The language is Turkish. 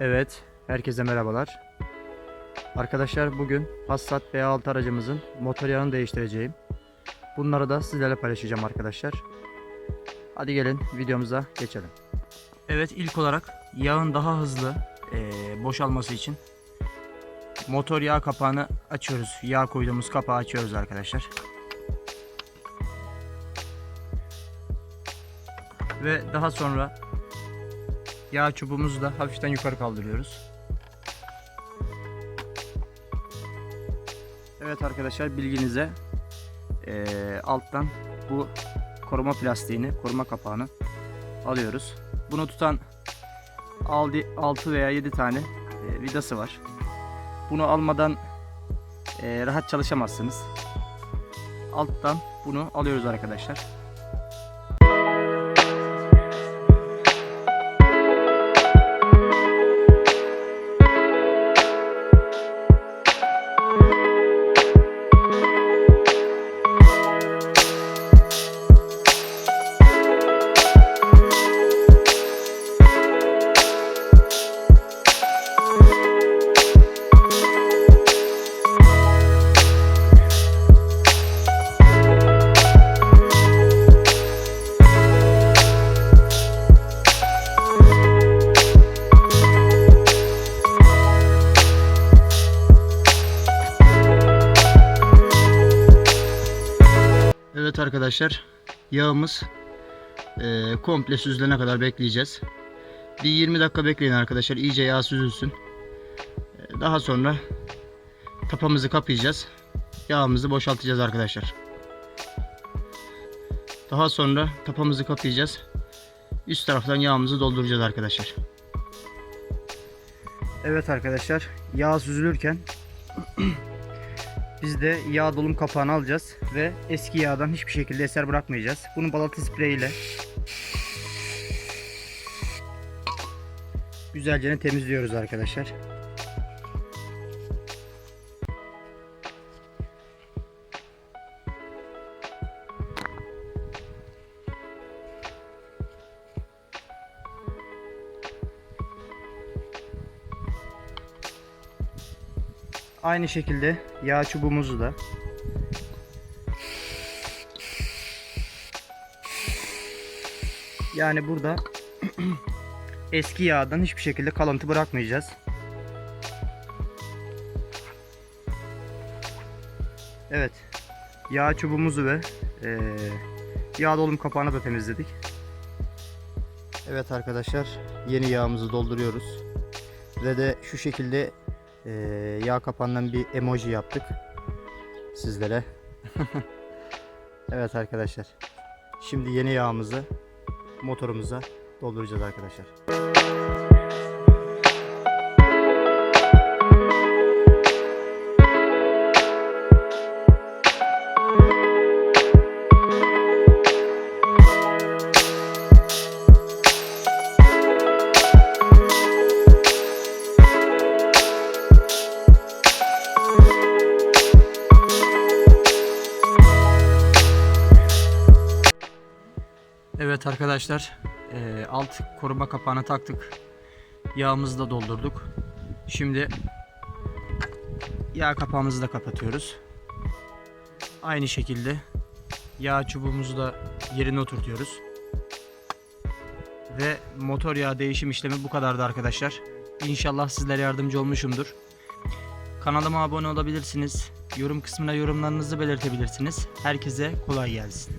Evet, herkese merhabalar. Arkadaşlar bugün Passat B6 aracımızın motor yağını değiştireceğim. Bunları da sizlerle paylaşacağım arkadaşlar. Hadi gelin videomuza geçelim. Evet ilk olarak yağın daha hızlı eee, boşalması için motor yağ kapağını açıyoruz. Yağ koyduğumuz kapağı açıyoruz arkadaşlar. Ve daha sonra yağ çubuğumuzu da hafiften yukarı kaldırıyoruz. Evet arkadaşlar bilginize eee, alttan bu koruma plastiğini, koruma kapağını alıyoruz. Bunu tutan 6 veya 7 tane eee, vidası var. Bunu almadan eee, rahat çalışamazsınız. Alttan bunu alıyoruz arkadaşlar. Arkadaşlar yağımız eee, komple süzülene kadar bekleyeceğiz. Bir 20 dakika bekleyin arkadaşlar iyice yağ süzülsün. Eee, Daha sonra tapamızı kapayacağız. Yağımızı boşaltacağız arkadaşlar. Daha sonra tapamızı kapayacağız. Üst taraftan yağımızı dolduracağız arkadaşlar. Evet arkadaşlar yağ süzülürken Biz de yağ dolum kapağını alacağız ve eski yağdan hiçbir şekilde eser bırakmayacağız. Bunu balata sprey ile güzelce temizliyoruz arkadaşlar. Aynı şekilde yağ çubuğumuzu da yani burada eski yağdan hiçbir şekilde kalıntı bırakmayacağız. Evet. Yağ çubuğumuzu ve eee yağ dolum kapağını da temizledik. Evet arkadaşlar yeni yağımızı dolduruyoruz. Ve de şu şekilde eee, yağ kapağından bir emoji yaptık sizlere. evet arkadaşlar. Şimdi yeni yağımızı motorumuza dolduracağız arkadaşlar. Evet arkadaşlar eee, alt koruma kapağını taktık. Yağımızı da doldurduk. Şimdi yağ kapağımızı da kapatıyoruz. Aynı şekilde yağ çubuğumuzu da yerine oturtuyoruz. Ve motor yağı değişim işlemi bu kadardı arkadaşlar. İnşallah sizlere yardımcı olmuşumdur. Kanalıma abone olabilirsiniz. Yorum kısmına yorumlarınızı belirtebilirsiniz. Herkese kolay gelsin.